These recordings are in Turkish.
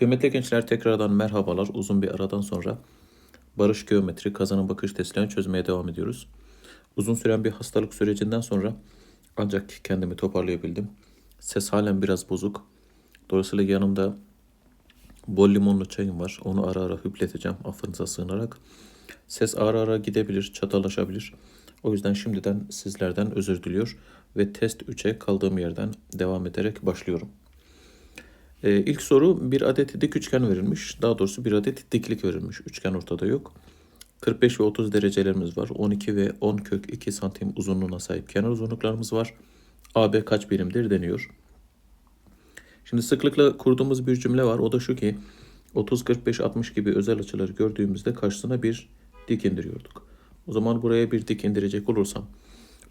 Kıymetli gençler tekrardan merhabalar. Uzun bir aradan sonra barış geometri kazanım bakış testlerini çözmeye devam ediyoruz. Uzun süren bir hastalık sürecinden sonra ancak kendimi toparlayabildim. Ses halen biraz bozuk. Dolayısıyla yanımda bol limonlu çayım var. Onu ara ara hüpleteceğim affınıza sığınarak. Ses ara ara gidebilir, çatalaşabilir. O yüzden şimdiden sizlerden özür diliyor ve test 3'e kaldığım yerden devam ederek başlıyorum. Ee, ilk soru bir adet dik üçgen verilmiş. Daha doğrusu bir adet diklik verilmiş. Üçgen ortada yok. 45 ve 30 derecelerimiz var. 12 ve 10 kök 2 santim uzunluğuna sahip kenar uzunluklarımız var. AB kaç birimdir deniyor. Şimdi sıklıkla kurduğumuz bir cümle var. O da şu ki 30, 45, 60 gibi özel açıları gördüğümüzde karşısına bir dik indiriyorduk. O zaman buraya bir dik indirecek olursam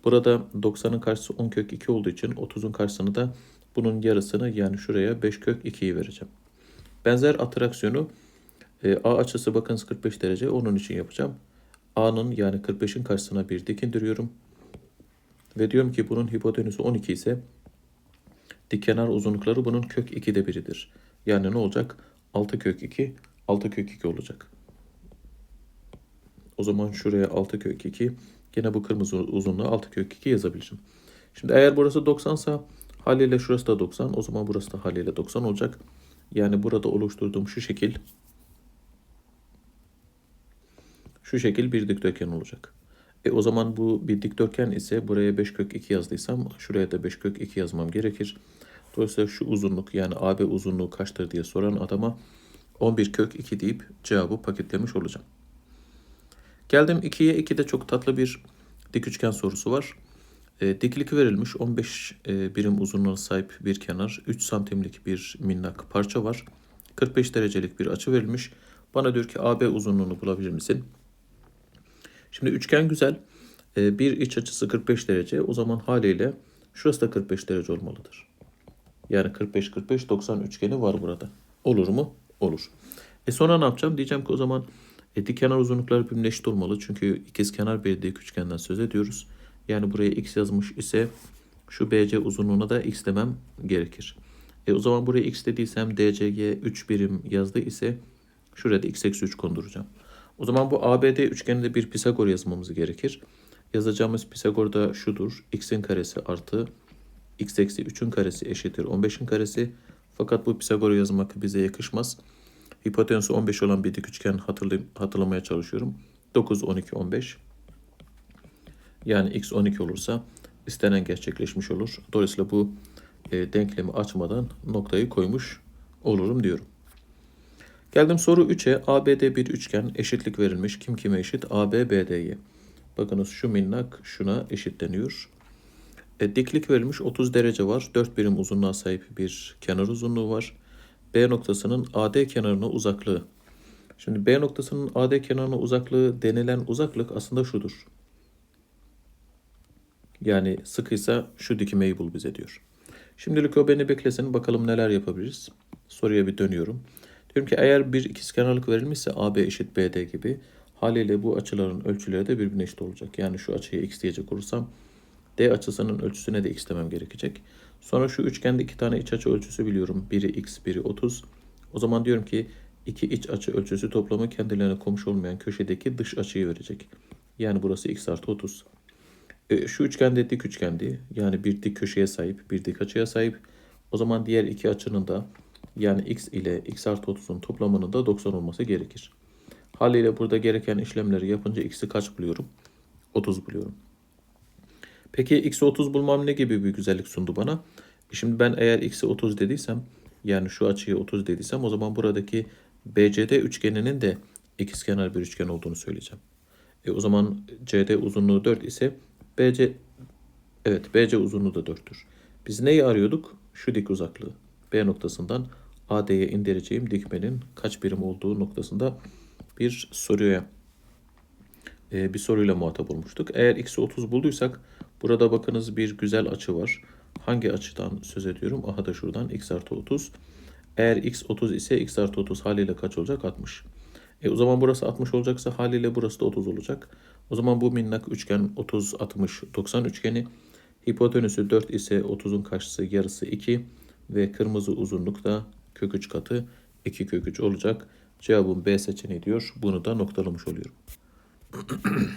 burada 90'ın karşısı 10 kök 2 olduğu için 30'un karşısını da bunun yarısını yani şuraya 5 kök 2'yi vereceğim. Benzer atraksiyonu e, A açısı bakınız 45 derece onun için yapacağım. A'nın yani 45'in karşısına bir dik indiriyorum. Ve diyorum ki bunun hipotenüsü 12 ise dik kenar uzunlukları bunun kök 2'de biridir. Yani ne olacak? 6 kök 2, 6 kök 2 olacak. O zaman şuraya 6 kök 2, yine bu kırmızı uzunluğu 6 kök 2 yazabilirim. Şimdi eğer burası 90 sa haliyle şurası da 90, o zaman burası da haliyle 90 olacak. Yani burada oluşturduğum şu şekil şu şekil bir dikdörtgen olacak. E o zaman bu bir dikdörtgen ise buraya 5 kök 2 yazdıysam şuraya da 5 kök 2 yazmam gerekir. Dolayısıyla şu uzunluk yani AB uzunluğu kaçtır diye soran adama 11 kök 2 deyip cevabı paketlemiş olacağım. Geldim 2'ye 2'de çok tatlı bir dik üçgen sorusu var. E, diklik verilmiş 15 e, birim uzunluğuna sahip bir kenar, 3 santimlik bir minnak parça var. 45 derecelik bir açı verilmiş. Bana diyor ki AB uzunluğunu bulabilir misin? Şimdi üçgen güzel. E, bir iç açısı 45 derece. O zaman haliyle şurası da 45 derece olmalıdır. Yani 45-45-90 üçgeni var burada. Olur mu? Olur. E sonra ne yapacağım? Diyeceğim ki o zaman e, dik kenar uzunlukları birbirine eşit olmalı. Çünkü ikizkenar bir dik üçgenden söz ediyoruz. Yani buraya x yazmış ise şu BC uzunluğuna da x demem gerekir. E o zaman buraya x dediysem DCG 3 birim yazdı ise şurada x eksi 3 konduracağım. O zaman bu ABD üçgeninde bir Pisagor yazmamız gerekir. Yazacağımız Pisagor da şudur. x'in karesi artı x eksi 3'ün karesi eşittir 15'in karesi. Fakat bu Pisagor'u yazmak bize yakışmaz. Hipotenüsü 15 olan bir dik üçgen hatırlamaya çalışıyorum. 9, 12, 15. Yani x 12 olursa istenen gerçekleşmiş olur. Dolayısıyla bu e, denklemi açmadan noktayı koymuş olurum diyorum. Geldim soru 3'e. ABD bir üçgen eşitlik verilmiş. Kim kime eşit? AB BD'ye. Bakınız şu minnak şuna eşitleniyor. E, diklik verilmiş 30 derece var. 4 birim uzunluğa sahip bir kenar uzunluğu var. B noktasının AD kenarına uzaklığı. Şimdi B noktasının AD kenarına uzaklığı denilen uzaklık aslında şudur. Yani sıkıysa şu dikimeyi bul bize diyor. Şimdilik o beni beklesin. Bakalım neler yapabiliriz. Soruya bir dönüyorum. Diyorum ki eğer bir ikizkenarlık verilmişse AB eşit BD gibi haliyle bu açıların ölçüleri de birbirine eşit olacak. Yani şu açıya x diyecek olursam D açısının ölçüsüne de x demem gerekecek. Sonra şu üçgende iki tane iç açı ölçüsü biliyorum. Biri x, biri 30. O zaman diyorum ki iki iç açı ölçüsü toplamı kendilerine komşu olmayan köşedeki dış açıyı verecek. Yani burası x artı 30. E, şu üçgende dik üçgendi. Yani bir dik köşeye sahip, bir dik açıya sahip. O zaman diğer iki açının da yani x ile x artı 30'un toplamının da 90 olması gerekir. Haliyle burada gereken işlemleri yapınca x'i kaç buluyorum? 30 buluyorum. Peki x'i 30 bulmam ne gibi bir güzellik sundu bana? E şimdi ben eğer x'i 30 dediysem yani şu açıyı 30 dediysem o zaman buradaki BCD üçgeninin de ikizkenar bir üçgen olduğunu söyleyeceğim. E o zaman CD uzunluğu 4 ise BC evet BC uzunluğu da 4'tür. Biz neyi arıyorduk? Şu dik uzaklığı. B noktasından AD'ye indireceğim dikmenin kaç birim olduğu noktasında bir soruya e, bir soruyla muhatap olmuştuk. Eğer x'i 30 bulduysak burada bakınız bir güzel açı var. Hangi açıdan söz ediyorum? Aha da şuradan x artı 30. Eğer x 30 ise x artı 30 haliyle kaç olacak? 60. E o zaman burası 60 olacaksa haliyle burası da 30 olacak. O zaman bu minnak üçgen 30, 60, 90 üçgeni. Hipotenüsü 4 ise 30'un karşısı yarısı 2 ve kırmızı uzunluk da kök 3 katı 2 kök 3 olacak. Cevabım B seçeneği diyor. Bunu da noktalamış oluyorum.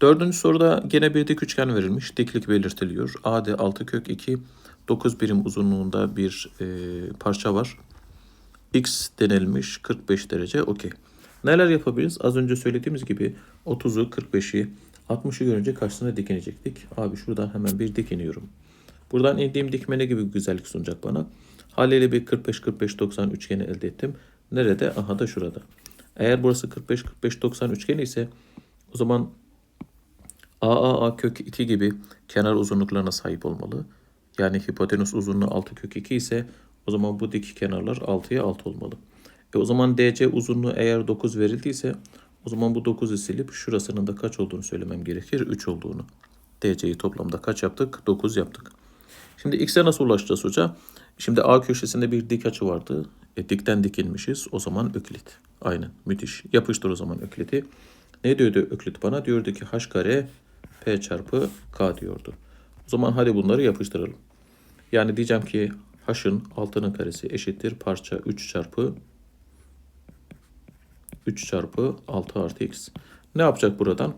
Dördüncü soruda gene bir dik üçgen verilmiş. Diklik belirtiliyor. AD 6 kök 2 9 birim uzunluğunda bir e, parça var. X denilmiş 45 derece okey. Neler yapabiliriz? Az önce söylediğimiz gibi 30'u 45'i 60'ı görünce karşısına dikinecektik. Abi şuradan hemen bir dikiniyorum. Buradan indiğim dikme ne gibi güzellik sunacak bana? Haliyle bir 45-45-90 üçgeni elde ettim. Nerede? Aha da şurada. Eğer burası 45-45-90 üçgeni ise o zaman AAA kök 2 gibi kenar uzunluklarına sahip olmalı. Yani hipotenüs uzunluğu 6 kök 2 ise o zaman bu dik kenarlar 6'ya 6 olmalı. E o zaman DC uzunluğu eğer 9 verildiyse o zaman bu 9'u silip şurasının da kaç olduğunu söylemem gerekir. 3 olduğunu. DC'yi toplamda kaç yaptık? 9 yaptık. Şimdi X'e nasıl ulaşacağız hoca? Şimdi A köşesinde bir dik açı vardı. E, dikten dikilmişiz. O zaman öklit. Aynen. Müthiş. Yapıştır o zaman ökliti. Ne diyordu öklit bana? Diyordu ki h kare p çarpı k diyordu. O zaman hadi bunları yapıştıralım. Yani diyeceğim ki h'ın altının karesi eşittir parça 3 çarpı 3 çarpı 6 artı x. Ne yapacak buradan?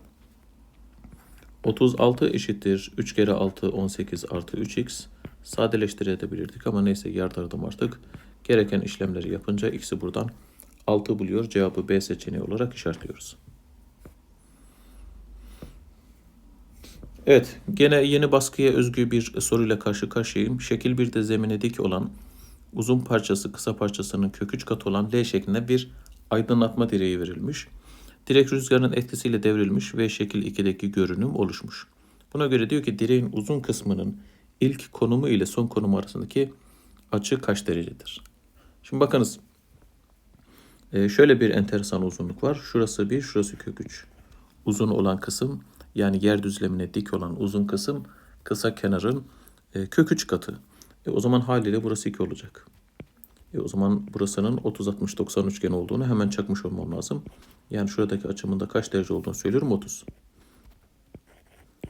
36 eşittir 3 kere 6 18 artı 3x. Sadeleştirebilirdik ama neyse yardırdım artık. Gereken işlemleri yapınca x'i buradan 6 buluyor. Cevabı B seçeneği olarak işaretliyoruz. Evet, gene yeni baskıya özgü bir soruyla karşı karşıyayım. Şekil 1'de zemine dik olan uzun parçası kısa parçasının kök 3 katı olan L şeklinde bir aydınlatma direği verilmiş. Direk rüzgarın etkisiyle devrilmiş ve şekil 2'deki görünüm oluşmuş. Buna göre diyor ki direğin uzun kısmının ilk konumu ile son konumu arasındaki açı kaç derecedir? Şimdi bakınız. Ee, şöyle bir enteresan uzunluk var. Şurası 1, şurası kök 3. Uzun olan kısım yani yer düzlemine dik olan uzun kısım kısa kenarın e, kök 3 katı. E, o zaman haliyle burası 2 olacak. E, o zaman burasının 30-60-90 üçgen olduğunu hemen çakmış olmam lazım. Yani şuradaki açımın da kaç derece olduğunu söylüyorum 30.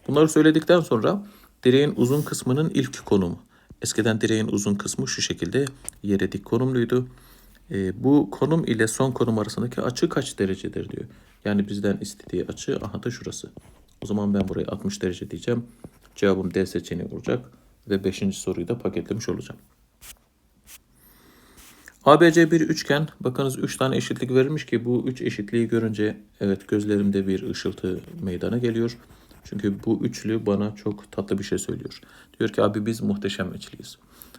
Bunları söyledikten sonra direğin uzun kısmının ilk konumu. Eskiden direğin uzun kısmı şu şekilde yere dik konumluydu. E, bu konum ile son konum arasındaki açı kaç derecedir diyor. Yani bizden istediği açı aha da şurası. O zaman ben buraya 60 derece diyeceğim. Cevabım D seçeneği olacak. Ve 5. soruyu da paketlemiş olacağım. ABC bir üçgen. Bakınız 3 tane eşitlik verilmiş ki bu 3 eşitliği görünce evet gözlerimde bir ışıltı meydana geliyor. Çünkü bu üçlü bana çok tatlı bir şey söylüyor. Diyor ki abi biz muhteşem üçlüyüz.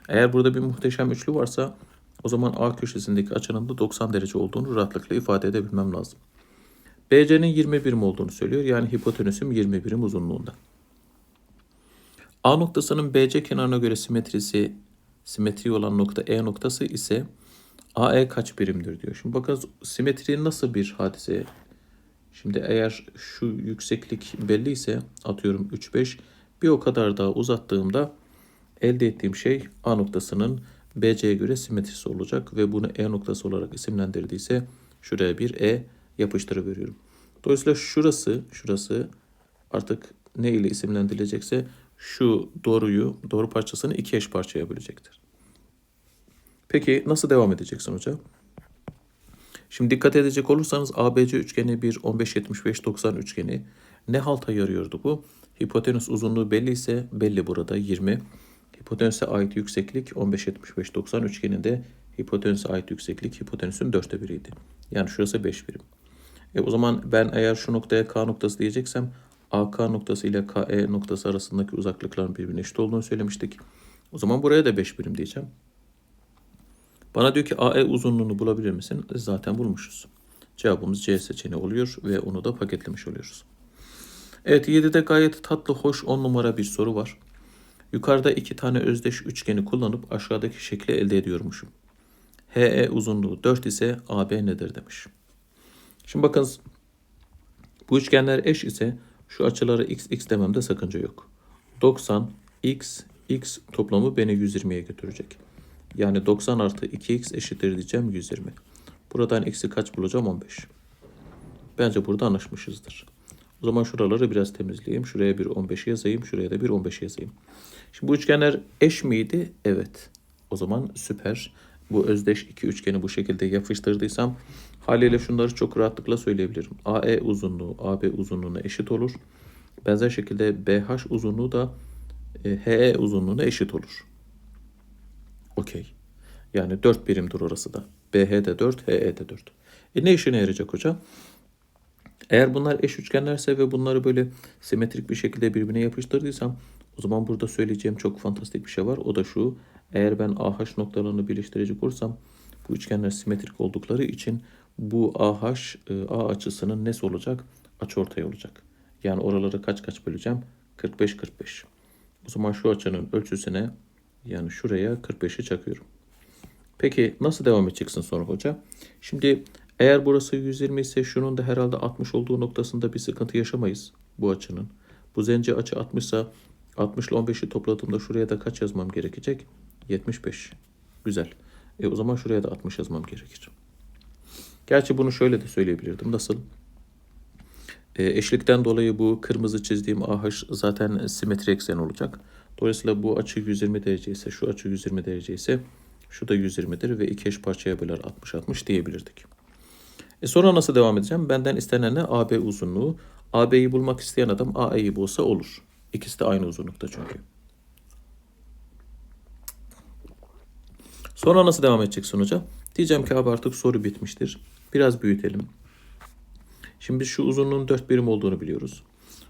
Eğer burada bir muhteşem üçlü varsa o zaman A köşesindeki açının da 90 derece olduğunu rahatlıkla ifade edebilmem lazım. BC'nin 20 birim olduğunu söylüyor. Yani hipotenüsüm 20 birim uzunluğunda. A noktasının BC kenarına göre simetrisi simetri olan nokta E noktası ise AE kaç birimdir diyor. Şimdi bakın simetri nasıl bir hadise? Şimdi eğer şu yükseklik belli ise atıyorum 3 5 bir o kadar daha uzattığımda elde ettiğim şey A noktasının BC'ye göre simetrisi olacak ve bunu E noktası olarak isimlendirdiyse şuraya bir E yapıştırıveriyorum. Dolayısıyla şurası, şurası artık ne ile isimlendirilecekse şu doğruyu, doğru parçasını iki eş parçaya bölecektir. Peki nasıl devam edeceksin hocam? Şimdi dikkat edecek olursanız ABC üçgeni bir 15-75-90 üçgeni ne halta yarıyordu bu? Hipotenüs uzunluğu belli ise belli burada 20. Hipotenüse ait yükseklik 15-75-90 üçgeninde hipotenüse ait yükseklik hipotenüsün dörtte biriydi. Yani şurası 5 birim. E o zaman ben eğer şu noktaya K noktası diyeceksem AK noktası ile KE noktası arasındaki uzaklıkların birbirine eşit olduğunu söylemiştik. O zaman buraya da 5 birim diyeceğim. Bana diyor ki AE uzunluğunu bulabilir misin? Zaten bulmuşuz. Cevabımız C seçeneği oluyor ve onu da paketlemiş oluyoruz. Evet 7'de gayet tatlı, hoş 10 numara bir soru var. Yukarıda iki tane özdeş üçgeni kullanıp aşağıdaki şekli elde ediyormuşum. HE uzunluğu 4 ise AB nedir demiş. Şimdi bakınız bu üçgenler eş ise şu açıları x x dememde sakınca yok. 90 x x toplamı beni 120'ye götürecek. Yani 90 artı 2x eşittir diyeceğim 120. Buradan x'i kaç bulacağım 15. Bence burada anlaşmışızdır. O zaman şuraları biraz temizleyeyim. Şuraya bir 15 yazayım. Şuraya da bir 15 yazayım. Şimdi bu üçgenler eş miydi? Evet. O zaman süper. bu özdeş iki üçgeni bu şekilde yapıştırdıysam haliyle şunları çok rahatlıkla söyleyebilirim. AE uzunluğu AB uzunluğuna eşit olur. Benzer şekilde BH uzunluğu da e, HE uzunluğuna eşit olur. Okey. Yani 4 birimdir orası da. BH'de 4, HE'de 4. E ne işine yarayacak hocam? Eğer bunlar eş üçgenlerse ve bunları böyle simetrik bir şekilde birbirine yapıştırdıysam o zaman burada söyleyeceğim çok fantastik bir şey var. O da şu. Eğer ben AH noktalarını birleştirecek olursam bu üçgenler simetrik oldukları için bu AH A açısının nesi olacak? Açıortay olacak. Yani oraları kaç kaç böleceğim? 45 45. O zaman şu açının ölçüsüne yani şuraya 45'i çakıyorum. Peki nasıl devam edeceksin sonra hoca? Şimdi eğer burası 120 ise şunun da herhalde 60 olduğu noktasında bir sıkıntı yaşamayız bu açının. Bu zenci açı 60 ise 60 ile 15'i topladığımda şuraya da kaç yazmam gerekecek? 75. Güzel. E o zaman şuraya da 60 yazmam gerekir. Gerçi bunu şöyle de söyleyebilirdim. Nasıl? E, eşlikten dolayı bu kırmızı çizdiğim AH zaten simetri eksen olacak. Dolayısıyla bu açı 120 derece ise şu açı 120 derece ise şu da 120'dir ve iki eş parçaya böler 60-60 diyebilirdik. E sonra nasıl devam edeceğim? Benden istenen ne? AB uzunluğu. AB'yi bulmak isteyen adam AE'yi bulsa olur. İkisi de aynı uzunlukta çünkü. Sonra nasıl devam edeceksin hoca? Diyeceğim ki abi artık soru bitmiştir. Biraz büyütelim. Şimdi şu uzunluğun 4 birim olduğunu biliyoruz.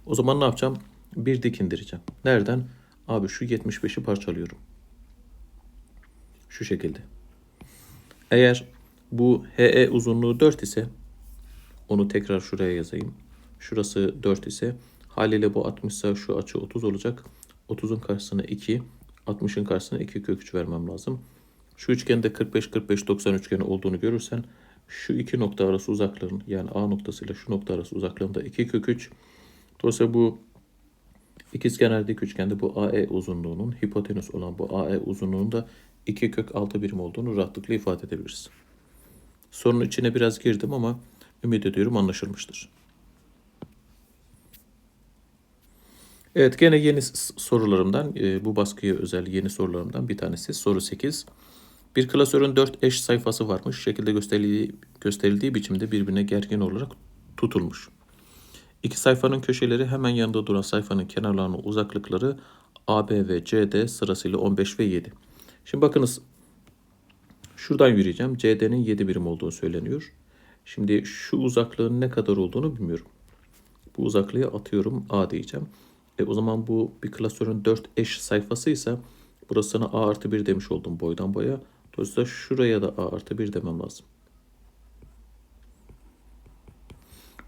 O zaman ne yapacağım? Bir dik indireceğim. Nereden? Abi şu 75'i parçalıyorum. Şu şekilde. Eğer bu HE uzunluğu 4 ise onu tekrar şuraya yazayım. Şurası 4 ise haliyle bu 60 ise şu açı 30 olacak. 30'un karşısına 2, 60'ın karşısına 2 kök 3 vermem lazım. Şu üçgende 45-45-90 üçgeni olduğunu görürsen şu iki nokta arası uzaklığın yani A noktasıyla şu nokta arası uzaklığında 2 kök 3. Dolayısıyla bu ikizkenar dik üçgende bu AE uzunluğunun hipotenüs olan bu AE uzunluğunda da 2 kök 6 birim olduğunu rahatlıkla ifade edebiliriz. Sorunun içine biraz girdim ama ümit ediyorum anlaşılmıştır. Evet gene yeni sorularımdan e, bu baskıya özel yeni sorularımdan bir tanesi soru 8. Bir klasörün 4 eş sayfası varmış. Şekilde gösterildiği, gösterildiği biçimde birbirine gergin olarak tutulmuş. İki sayfanın köşeleri hemen yanında duran sayfanın kenarlarının uzaklıkları AB ve CD sırasıyla 15 ve 7. Şimdi bakınız şuradan yürüyeceğim. CD'nin 7 birim olduğu söyleniyor. Şimdi şu uzaklığın ne kadar olduğunu bilmiyorum. Bu uzaklığı atıyorum A diyeceğim. E o zaman bu bir klasörün 4 eş sayfası ise burasına A artı 1 demiş oldum boydan boya. Dolayısıyla şuraya da A artı 1 demem lazım.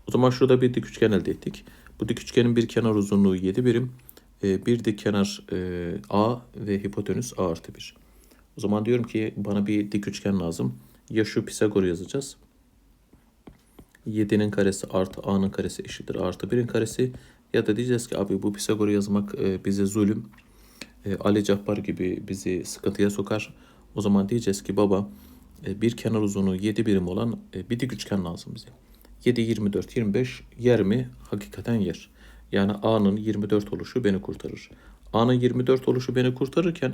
O zaman şurada bir dik üçgen elde ettik. Bu dik üçgenin bir kenar uzunluğu 7 birim. E, bir dik kenar e, A ve hipotenüs A artı 1. O zaman diyorum ki bana bir dik üçgen lazım. Ya şu Pisagor yazacağız. 7'nin karesi artı A'nın karesi eşittir artı 1'in karesi. Ya da diyeceğiz ki abi bu Pisagor'u yazmak e, bize zulüm. E, Ali Cabbar gibi bizi sıkıntıya sokar. O zaman diyeceğiz ki baba bir kenar uzunluğu 7 birim olan bir dik üçgen lazım bize. 7, 24, 25 yer mi? Hakikaten yer. Yani A'nın 24 oluşu beni kurtarır. A'nın 24 oluşu beni kurtarırken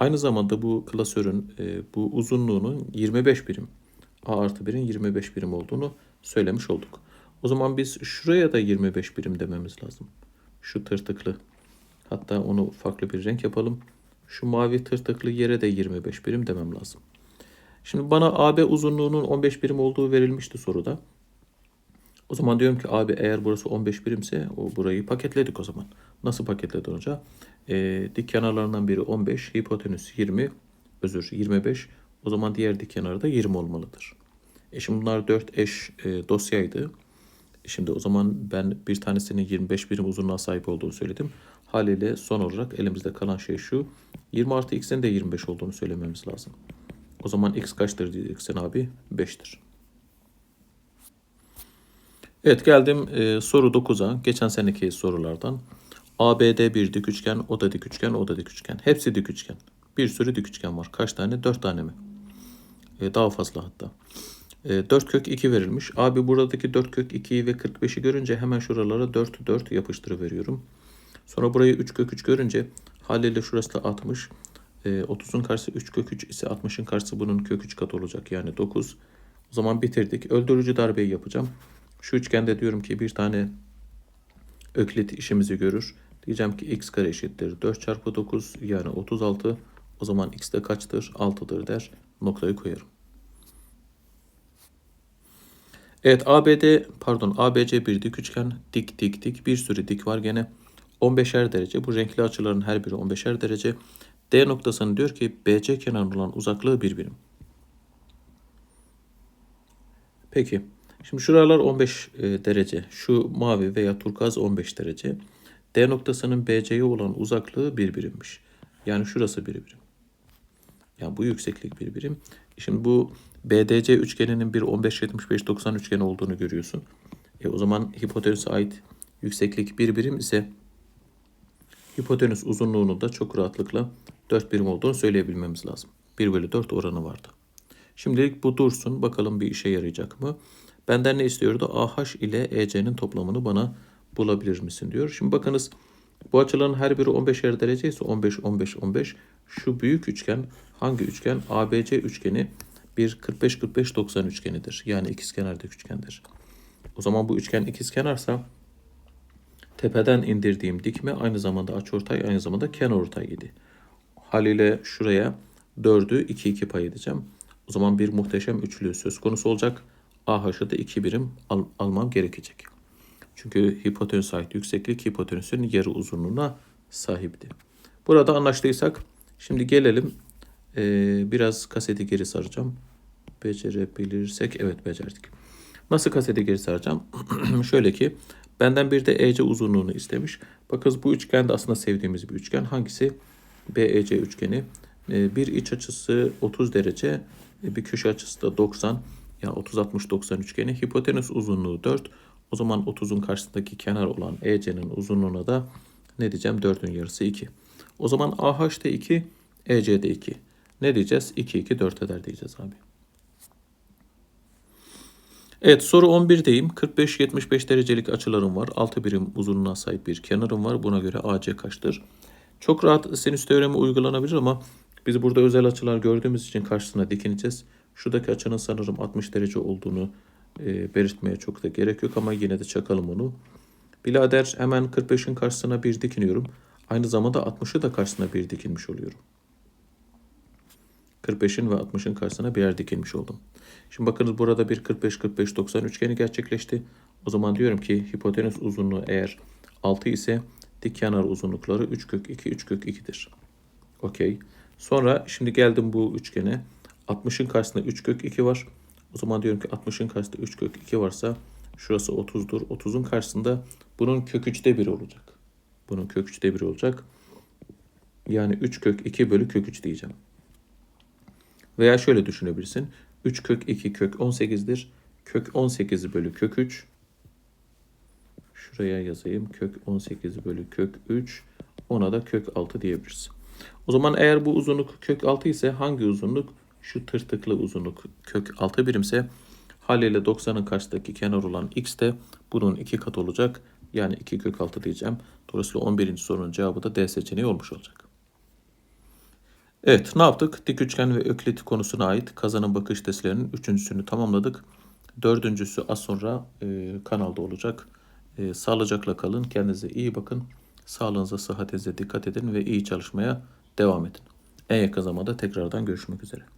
aynı zamanda bu klasörün e, bu uzunluğunun 25 birim. A artı 1'in 25 birim olduğunu söylemiş olduk. O zaman biz şuraya da 25 birim dememiz lazım. Şu tırtıklı. Hatta onu farklı bir renk yapalım. Şu mavi tırtıklı yere de 25 birim demem lazım. Şimdi bana AB uzunluğunun 15 birim olduğu verilmişti soruda. O zaman diyorum ki abi eğer burası 15 birimse o burayı paketledik o zaman. Nasıl paketledik hoca? E, dik kenarlarından biri 15, hipotenüs 20, özür 25. O zaman diğer dik kenarı da 20 olmalıdır. E şimdi bunlar 4 eş e, dosyaydı. E şimdi o zaman ben bir tanesinin 25 birim uzunluğa sahip olduğunu söyledim. Haliyle son olarak elimizde kalan şey şu. 20 artı x'in de 25 olduğunu söylememiz lazım. O zaman x kaçtır diyeceksin abi? 5'tir. Evet geldim e, soru 9'a. Geçen seneki sorulardan. ABD bir dik üçgen, o da dik üçgen, o da dik üçgen. Hepsi dik üçgen. Bir sürü dik üçgen var. Kaç tane? 4 tane mi? E, daha fazla hatta. E, 4 kök 2 verilmiş. Abi buradaki 4 kök 2'yi ve 45'i görünce hemen şuralara 4 4 yapıştırıveriyorum. Sonra burayı 3 kök 3 görünce haliyle şurası da 60. E, 30'un karşısı 3 kök 3 ise 60'ın karşısı bunun kök 3 katı olacak. Yani 9. O zaman bitirdik. Öldürücü darbeyi yapacağım. Şu üçgende diyorum ki bir tane öklit işimizi görür. Diyeceğim ki x kare eşittir 4 çarpı 9 yani 36. O zaman x de kaçtır? 6'dır der. Noktayı koyarım. Evet ABD pardon ABC bir dik üçgen. Dik dik dik bir sürü dik var gene. 15'er derece. Bu renkli açıların her biri 15'er derece. D noktasını diyor ki BC kenarına olan uzaklığı bir birim. Peki. Şimdi şuralar 15 e, derece. Şu mavi veya turkuaz 15 derece. D noktasının BC'ye olan uzaklığı bir birimmiş. Yani şurası bir birim. Yani bu yükseklik bir birim. Şimdi bu BDC üçgeninin bir 15-75-90 üçgeni olduğunu görüyorsun. E o zaman hipotenüse ait yükseklik bir birim ise hipotenüs uzunluğunu da çok rahatlıkla 4 birim olduğunu söyleyebilmemiz lazım. 1 bölü 4 oranı vardı. Şimdilik bu dursun. Bakalım bir işe yarayacak mı? Benden ne istiyordu? AH ile EC'nin toplamını bana bulabilir misin diyor. Şimdi bakınız bu açıların her biri 15'er derece ise 15, 15, 15. Şu büyük üçgen hangi üçgen? ABC üçgeni bir 45, 45, 90 üçgenidir. Yani ikizkenarda üçgendir. O zaman bu üçgen ikizkenarsa tepeden indirdiğim dikme aynı zamanda açıortay aynı zamanda kenarortay idi. Haliyle şuraya 4'ü 2 2 pay edeceğim. O zaman bir muhteşem üçlü söz konusu olacak. AH'ı da 2 birim al, almam gerekecek. Çünkü hipotenüs ait yükseklik hipotenüsün yarı uzunluğuna sahipti. Burada anlaştıysak şimdi gelelim ee, biraz kaseti geri saracağım. Becerebilirsek evet becerdik. Nasıl kaseti geri saracağım? Şöyle ki benden bir de EC uzunluğunu istemiş. Bakın bu üçgen de aslında sevdiğimiz bir üçgen. Hangisi? BEC üçgeni. Ee, bir iç açısı 30 derece, bir köşe açısı da 90. Yani 30 60 90 üçgeni. Hipotenüs uzunluğu 4. O zaman 30'un karşısındaki kenar olan EC'nin uzunluğuna da ne diyeceğim? 4'ün yarısı 2. O zaman AH de 2, EC de 2. Ne diyeceğiz? 2 2 4 eder diyeceğiz abi. Evet soru 11'deyim. 45-75 derecelik açılarım var. 6 birim uzunluğuna sahip bir kenarım var. Buna göre AC kaçtır? Çok rahat sinüs teoremi uygulanabilir ama biz burada özel açılar gördüğümüz için karşısına dikineceğiz. Şuradaki açının sanırım 60 derece olduğunu e, belirtmeye çok da gerek yok ama yine de çakalım onu. Bilader hemen 45'in karşısına bir dikiniyorum. Aynı zamanda 60'ı da karşısına bir dikinmiş oluyorum. 45'in ve 60'ın karşısına birer dikilmiş oldum. Şimdi bakınız burada bir 45-45-90 üçgeni gerçekleşti. O zaman diyorum ki hipotenüs uzunluğu eğer 6 ise dik kenar uzunlukları 3 kök 2 3 kök 2'dir. Okey. Sonra şimdi geldim bu üçgene. 60'ın karşısında 3 kök 2 var. O zaman diyorum ki 60'ın karşısında 3 kök 2 varsa şurası 30'dur. 30'un karşısında bunun kök 3'te 1 olacak. Bunun kök 3'te 1 olacak. Yani 3 kök 2 bölü kök 3 diyeceğim. Veya şöyle düşünebilirsin. 3 kök 2 kök 18'dir. Kök 18 bölü kök 3. Şuraya yazayım. Kök 18 bölü kök 3. Ona da kök 6 diyebiliriz. O zaman eğer bu uzunluk kök 6 ise hangi uzunluk? Şu tırtıklı uzunluk kök 6 birimse haliyle 90'ın karşısındaki kenar olan x de bunun 2 kat olacak. Yani 2 kök 6 diyeceğim. Dolayısıyla 11. sorunun cevabı da D seçeneği olmuş olacak. Evet ne yaptık? Dik üçgen ve öklit konusuna ait kazanım bakış testlerinin üçüncüsünü tamamladık. Dördüncüsü az sonra e, kanalda olacak. E, sağlıcakla kalın. Kendinize iyi bakın. Sağlığınıza, sıhhatinize dikkat edin ve iyi çalışmaya devam edin. En yakın zamanda tekrardan görüşmek üzere.